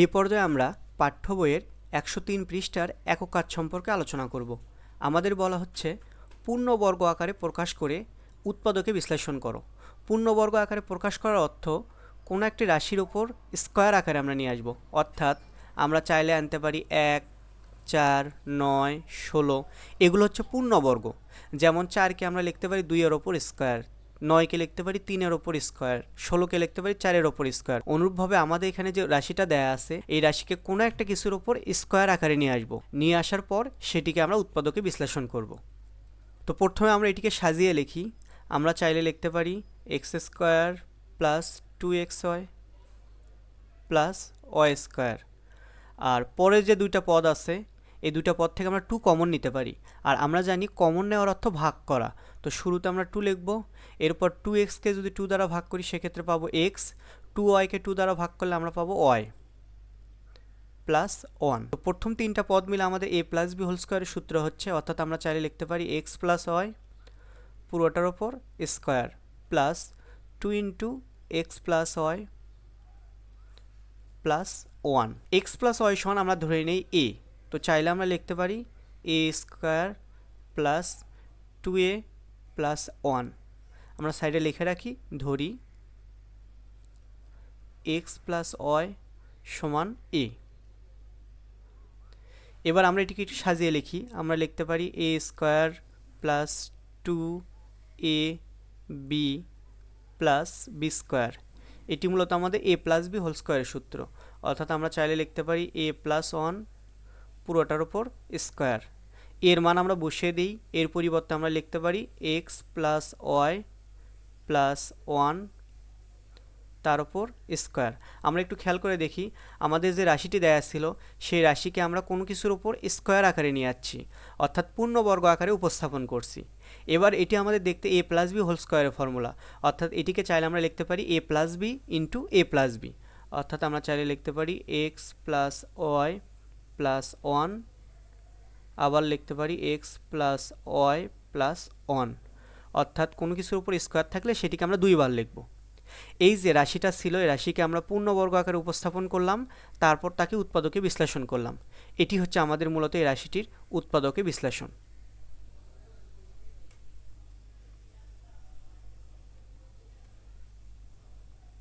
এই পর্যায়ে আমরা পাঠ্য বইয়ের একশো তিন পৃষ্ঠার একক কাজ সম্পর্কে আলোচনা করব। আমাদের বলা হচ্ছে, পূর্ণবর্গ আকারে প্রকাশ করে উৎপাদকে বিশ্লেষণ করো। পূর্ণবর্গ আকারে প্রকাশ করার অর্থ, কোনো একটি রাশির ওপর স্কোয়ার আকারে আমরা নিয়ে আসব। অর্থাৎ, আমরা চাইলে আনতে পারি এক, চার, নয়, ষোলো। এগুলো হচ্ছে পূর্ণবর্গ। যেমন চারকে আমরা লিখতে পারি দুইয়ের ওপর স্কোয়ার। নয়কে লিখতে পারি তিনের ওপর স্কোয়ার, ষোলোকে লিখতে পারি চারের ওপর স্কোয়ার। অনুরূপভাবে আমাদের এখানে যে রাশিটা দেয়া আছে, এই রাশিকে কোনো একটা কিছুর ওপর স্কোয়ার আকারে নিয়ে আসব। নিয়ে আসার পর সেটিকে আমরা উৎপাদকে বিশ্লেষণ করব। তো প্রথমে আমরা এটিকে সাজিয়ে লিখি। আমরা চাইলে লিখতে পারি x square plus two x y plus y square. আর পরে যে দুইটা পদ আছে এই দুইটা পদ থেকে আমরা টু কমন নিতে পারি। আর আমরা জানি কমন নেওয়ার অর্থ ভাগ করা। তো শুরুতে আমরা টু লিখব। এরপর টু এক্সকে যদি টু দ্বারা ভাগ করি, সেক্ষেত্রে পাবো এক্স টু ওয়াইকে টু দ্বারা ভাগ করলে আমরা পাবো ওয়াই প্লাস ওয়ান তো প্রথম তিনটা পদ মিলে আমাদের এ প্লাস বি হোল স্কোয়ারের সূত্র হচ্ছে। অর্থাৎ আমরা চাইলে লিখতে পারি এক্স প্লাস ওয়াই পুরোটার ওপর square plus two into x plus y plus one x plus y সমান আমরা ধরে নেই এ তো চাইলে আমরা লিখতে পারি a square plus two a plus one আমরা সাইডে লিখে রাখি, ধরি এক্স প্লাস ওয়াই সমান এ এবার আমরা এটিকে একটু সাজিয়ে লিখি। আমরা লিখতে পারি a square plus two a b plus b square এটি মূলত আমাদের এ প্লাস বি হোল স্কোয়ারের সূত্র। অর্থাৎ আমরা চাইলে লিখতে পারি এ প্লাস ওয়ান পুরোটার ওপর স্কোয়ার। এর মান আমরা বসিয়ে দিই, এর পরিবর্তে আমরা লিখতে পারি x plus y plus one তার উপর স্কোয়ার। আমরা একটু খেয়াল করে দেখি, আমাদের যে রাশিটি দেয়া ছিল, সেই রাশিকে আমরা কোনো কিছুর উপর স্কোয়ার আকারে নিয়ে যাচ্ছি, অর্থাৎ পূর্ণবর্গ আকারে উপস্থাপন করছি। এবার এটি আমাদের দেখতে এ প্লাস বি হোল স্কোয়ারের ফর্মুলা অর্থাৎ এটিকে চাইলে আমরা লিখতে পারি a plus b into a plus b অর্থাৎ আমরা চাইলে লিখতে পারি x plus y plus one আবার লিখতে পারি x plus y plus one অর্থাৎ কোনো কিছুর উপর স্কোয়ার থাকলে সেটিকে আমরা দুইবার লিখব। এই যে রাশিটা ছিল, এই রাশিকে আমরা পূর্ণবর্গ আকারে উপস্থাপন করলাম, তারপর তাকে উৎপাদকে বিশ্লেষণ করলাম। এটি হচ্ছে আমাদের মূলত এই রাশিটির উৎপাদকে বিশ্লেষণ।